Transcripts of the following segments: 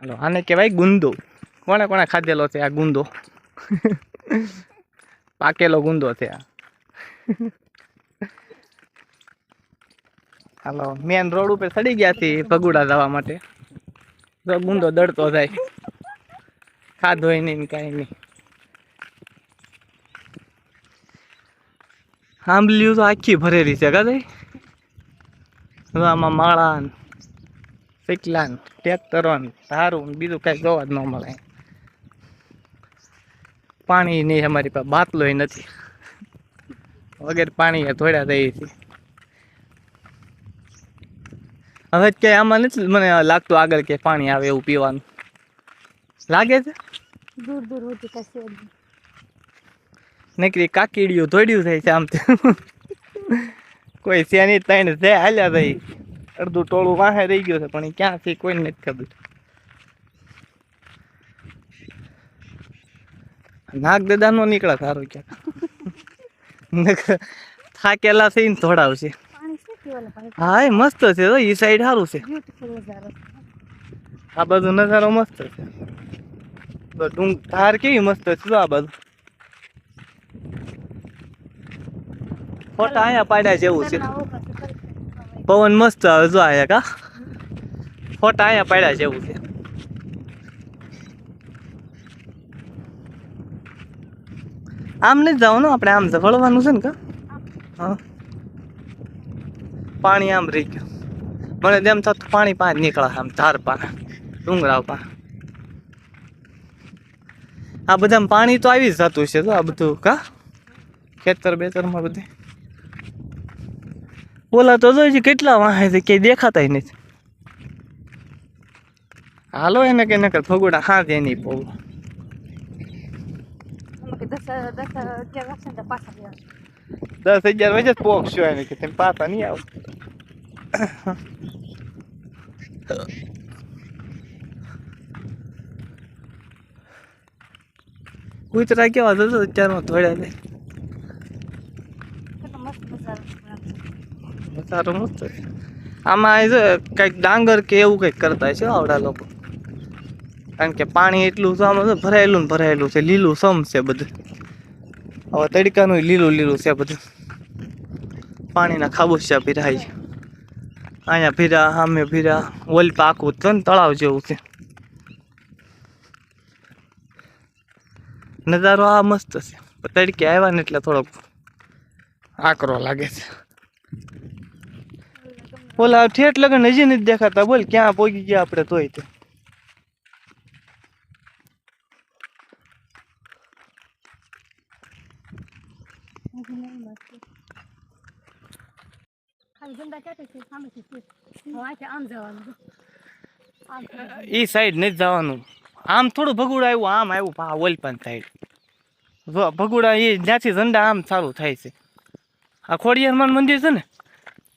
હાલો, આને કહેવાય ગુંદો. કોણે કોણે ખાધેલો છે આ ગુંદો? પાકેલો ગુંદો છે આ. હાલો, મેન રોડ ઉપર ચડી ગયા છીએ ભગુડા જવા માટે. તો ગુંદો દડતો જાય. ખાધો નહીં કાંઈ નહીં. આંબલીઓ તો આખી ભરેલી છે હવે આમાં માળા ને શીકલા ને. ટ્રેક્ટરો ધારું બીજું કાંઈ જોવા જ ન મળે. પાણી નહીં અમારી પાસે બાટલોય નથી. વગેરે પાણી થોડા દઈએ છીએ હવે ક્યાંય આમાં નથી મને લાગતું આગળ કે પાણી આવે એવું પીવાનું. લાગે છે? દૂર દૂર હોતી કશે નકરી કાકીડિયું થોડ્યું થાય છે આમ કોઈ શેની ત્રણ છે હાલ્યા થઈ અડધું ટોળું વાહે રહી ગયું છે, પણ એ ક્યાં કોઈને નથી ખબર. નાગ દાદા નો નીકળે સારું ક્યાંક થાકેલા છે ને હા, એ મસ્ત છે તો એ સાઈડ સારું છે. આ બધું નજારો મસ્ત છે. તો ડુંગ ધાર કેવી મસ્ત છે, જો આ બધું ફોટા અહીંયા પાડ્યા જેવું છે ઘરના ઓપા તો કરી શકે. પવન મસ્ત આવે જો આયા કા. ફોટા અહીંયા પાડ્યા જેવું છે. આમ નથી જવાનું, આપણે આમ વળવાનું છે ને કા? હા. પાણી આમ રહી ગયું. મને તેમ થતું પાણી પાંચ નીકળે આમ ધાર પાસે ડુંગરાવ પા આ બધા પાણી તો આવી જ જતું છે તો આ બધું કા? ખેતર બેતરમાં બધે. ઓલા તો જોઈ કેટલા વાહે છે ક્યાંય દેખાતા નથી. હાલો એને કે નકર ફગોડા હા દે નહીં બહુ દસ દસ અગિયાર વાગે પોકશો એને કે તમે પાછા નહીં આવો. કૂતરા કેવા થતો અત્યારમાં ધોડ્યા છે કેટલો મસ્ત નજારો સારું મસ્ત આમાં છે, કંઈક ડાંગર કે એવું કંઈક કરતા છે આવડા લોકો. કારણ કે પાણી એટલું છે, આમાં ભરાયેલું ને ભરાયેલું છે, લીલું સમ છે બધું. હવે તડકાનું લીલું લીલું છે બધું. પાણીના ખાબોચિયા છે. અહીંયા ભીરા, સામે ભીરા ઓલ પાકું છે ને તળાવ જેવું છે. નજારો આ મસ્ત છે. તડકે આવ્યા ને એટલે થોડોક આકરો લાગે છે. ઓલા ઠેઠ લગન હજી નથી દેખાતા, બોલ, ક્યાં પોગી ગયા આપણે તોય તે. ઈ સાઈડ નથી જવાનું. આમ થોડું ભગુડા આવ્યું આમ આવ્યું પા, ઓલપન સાઈડ ભગુડા એ જ્યાંથી ઝંડા આમ ચાલુ થાય છે. આ ખોડિયાર મંદિર છે ને?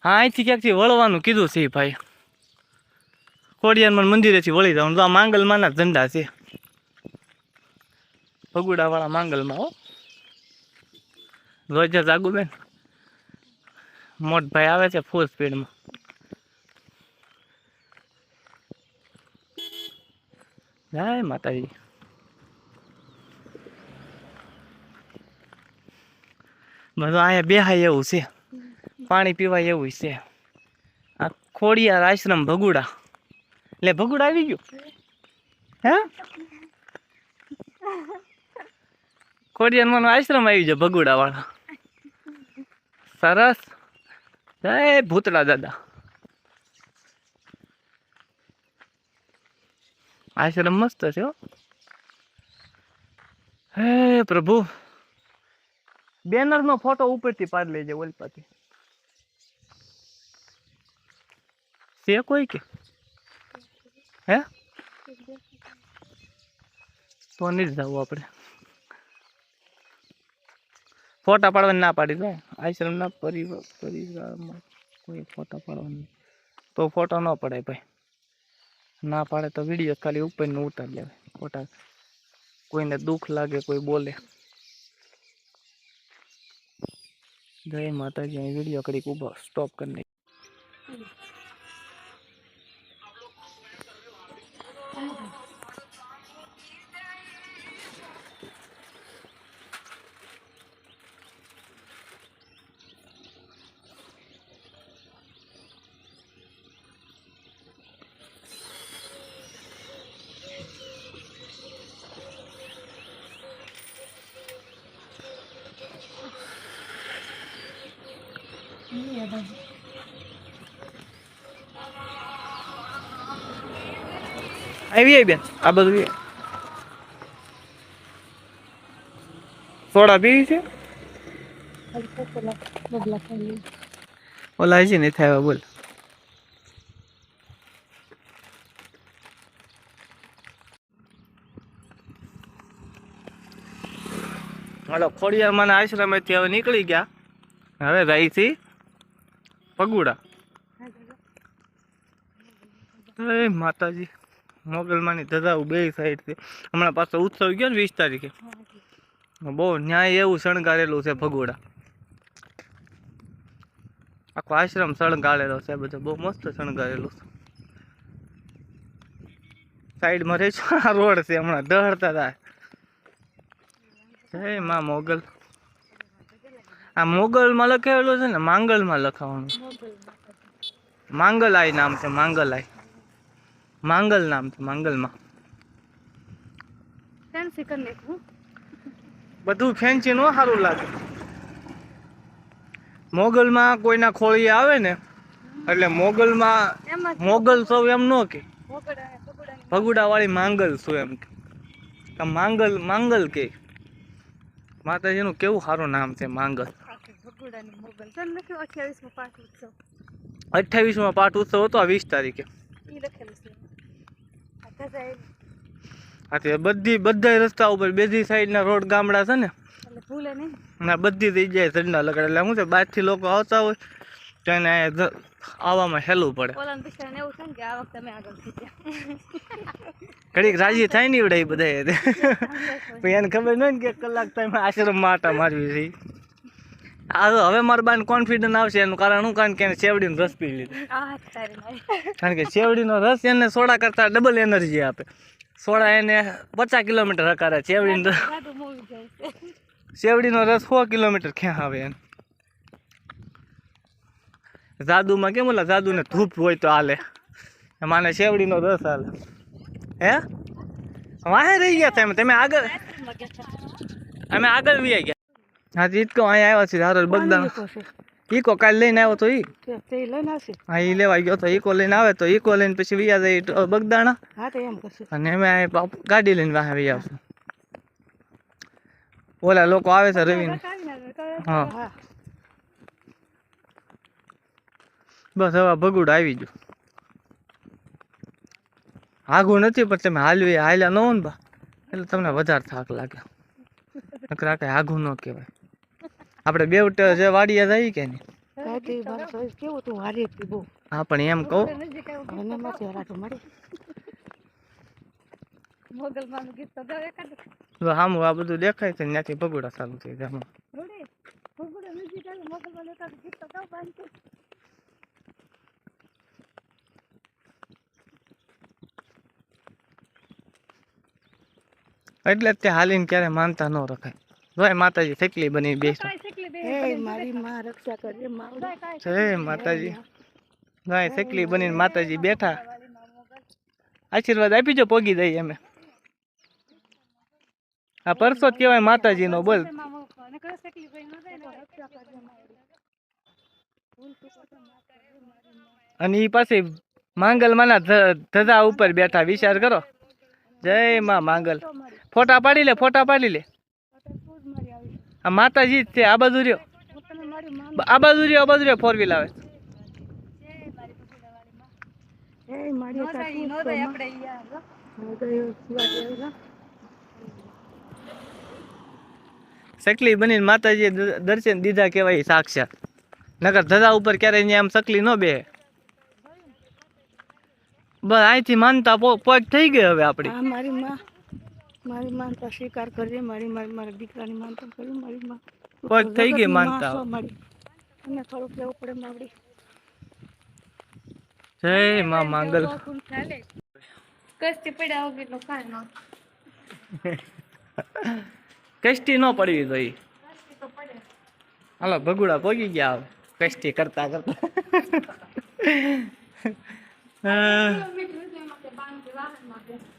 હા, અહીંથી ક્યાંકથી વળવાનું કીધું છે ભાઈ. ખોડિયારમાન મંદિરેથી વળી જવાનું. તો આ માંગલમાંના ઝંડા છે. ભગુડાવાળા માંગલમાં, હો. રોજ જાગુ બેન મોટ ભાઈ આવે છે ફૂલ સ્પીડમાં જય માતાજી. બધું અહીંયા બેહાય એવું છે. પાણી પીવાય એવું છે. આ ખોડિયાર આશ્રમ ભગુડા. એટલે ભગુડા આવી ગયું. હે? ખોડિયાર આશ્રમ આવી ગયો ભગુડા વાળા સરસ. જય ભૂતળા દાદા. આશ્રમ મસ્ત છે હો. પ્રભુ. બેનર નો ફોટો ઉપરથી પાડી લેજે ઓલપાથી. છે કોઈ કે હે તો નહીં જ જવું આપણે ફોટા પાડવાની ના પાડી દે આશ્રમના પરિવાર પરિવારમાં કોઈ ફોટા પાડવાની તો ફોટો ન પડાય ભાઈ ના પાડે તો વીડિયો ખાલી ઉપરનું ઉતારી લેવાય ફોટા કોઈને દુઃખ લાગે કોઈ બોલે જય માતાજી અહીં વીડિયો કડીક ઊભો સ્ટોપ કરી નાખી આવી આવી બેન આ બધું સોડા પીવી છે. ઓલા છે નહીં થાય બોલ. હાલો મને આશ્રમેથી હવે નીકળી ગયા. હવે જાય થી પગુડા એ માતાજી. મોગલમાની ધજાવું બે સાઈડથી હમણાં પાછો ઉત્સવ ગયો ને વીસ તારીખે. બહુ ન્યાય એવું શણગારેલું છે ભગોડા. આખો આશ્રમ શણગારેલો છે બધો. બહુ મસ્ત શણગારેલું છે. સાઈડમાં રહી છું આ રોડ છે હમણાં દહડતા થાય જય માં મોગલ. આ મોગલમાં લખાવેલું છે ને માંગલમાં લખાવાનું. માંગલાઈ નામ છે માંગલાઈ. માંગલ નામ છે માંગલમાં. ફેન્સી કરી નાખું બધું ફેન્સી નો સારું લાગે. મોગલમાં કોઈના ખોળી આવે ને એટલે મોગલમાં મોગલ સૌ એમ નો કે. ભગુડા વાળી માંગલ શું એમ કે? માંગલ માંગલ કે. માતાજીનું કેવું સારું નામ છે માંગલ. અઠ્યાવીસમાં પાઠ ઉત્સવ. હતો આ વીસ તારીખે. બધી બધા રસ્તા ઉપર બધી સાઈડના રોડ ગામડા છે ને ના બધી જગ્યાએ ઝંડા લગાડે. એટલે શું છે બહારથી લોકો આવતા હોય તો એને આવવામાં હેલું પડે. ને ઘડીક રાજી થાય ને બધા બધા એને ખબર નહીં કે કલાક ટાઈમ આશ્રમ આટા મારવી છે હવે મારા બાને કોન્ફિડન્સ આવશે એનું કારણ હું કારણ કે એને શેવડીનો રસ પી લીધો. આ કારણ કે શેવડીનો રસ એને સોડા કરતાં ડબલ એનર્જી આપે. સોડા એને પચાસ કિલોમીટર હકારે શેવડીનો શેવડીનો રસ સો કિલોમીટર ક્યાં આવે એને જાદુમાં કેમ ઓલા જાદુને ધૂપ હોય તો હાલે. માને શેવડીનો રસ હાલે. હે? વાહે રહી ગયા તમે તમે આગળ અમે આગળ વી ગયા. હા ઈટકો અહીંયા આવ્યા છે સારો બગદાણ. ઈકો કાલે લઈને આવ્યો તો ઈ. તે લઈને આવશે? હા ઈ લેવા ગયો તો ઈકો લઈને આવે તો ઈકો લઈને પછી વિયા જાય બગદાણા. હા તો એમ કરશે. અને અમે આ ગાડી લઈને વાહે વી આવશું. ઓલા લોકો આવે છે રવિને. હા. બસ હવે ભગુડ આવી ગયું. આઘું નથી પણ તમે હાલવી હાલ્યા ન હો ને બા. એટલે તમને વધારે થાક લાગે. નકર કઈ આઘું ન કહેવાય. આપણે બે જે વાડીએ જઈ કે ને કેવું તું હારી હતી બહુ. હા પણ એમ કહું. મને માંથી હરાટું મળે. મોગલ માનું ગીત તો ગાવે કાઢે જો સામું આ બધું દેખાય છે ને ત્યાંથી ભગુડા ચાલુ થઈ જાય ભગુડે નજીક આવે મોગલ માનું એકાદ ગીત તો ગાવ બાંધતું એટલે તે હાલીને ક્યારે માનતા ન રખાય. જોય માતાજી થેકલી બની બેસો. કાંઈ શીખલી બે મારી માં રક્ષા કરે જય માતાજી. જોય થેકલી બનીને માતાજી બેઠા. આશીર્વાદ આપી જો પોગી દઈએ અમે. આ પરસો જ કહેવાય માતાજીનો બોલ. અને ન ને ઈ પાસે માંગલમાના ધ- ધજા ઉપર બેઠા. વિચાર કરો. જય માં માંગલ. ફોટા પાડી લે ફોટા પાડી લે. આ માતાજી જ છે આ બધું રહ્યો. આ બાજુ રે આ બાજુ રે ફોર વ્હીલ આવે. જય મારી ભગુડાવાળી માં. જય મારી સાસુ નો જાય આપણે યાર સકલી બનીને માતાજી દર્શન દીધા કેવાય સાક્ષાત. નકર ધજા ઉપર ક્યારેય આમ સકલી ન બે બસ અહીંથી માનતા પો- થઈ ગઈ હવે આપણી મારી માં મારી માનતા સ્વીકાર કરજે મારી મારી મારા દીકરાની માનતા કરી મારી માં. પોક થઈ ગઈ માનતા મારી. અને થોડુંક લેવું પડે માવડી. જય માં માંગલ. કષ્ટી પડ્યા વગર એટલો કાંઈ ન. કષ્ટી ન પડવી જોઈએ કષ્ટી તો પડે હાલો ભગુડા પોગી ગયા હવે. કષ્ટી કરતા કરતા. હા.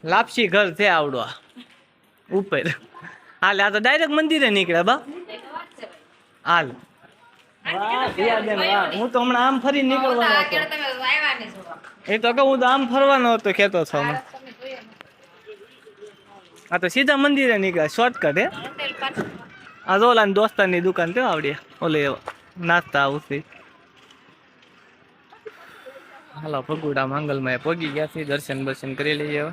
લાપસી ઘર છે આવડો આ. ઉપર. હાલ આ તો ડાયરેક્ટ મંદિરે નીકળ્યા બા. હાલ. વાહ. હું. તો હમણાં આમ ફરી નીકળવાનો હતો. એ તો કહું હું તો આમ ફરવાનો હતો ખેતો છો હા. તો સીધા મંદિરે નીકળ્યા શોર્ટકટ હે. આ તો ઓલા દોસ્તારની દુકાન તે આવડી. ઓલે નાસ્તા આવશે. હાલો ભગુડા મંગલમાં પહોંચી ગયા છે દર્શન બર્શન કરી લઈએ હવે.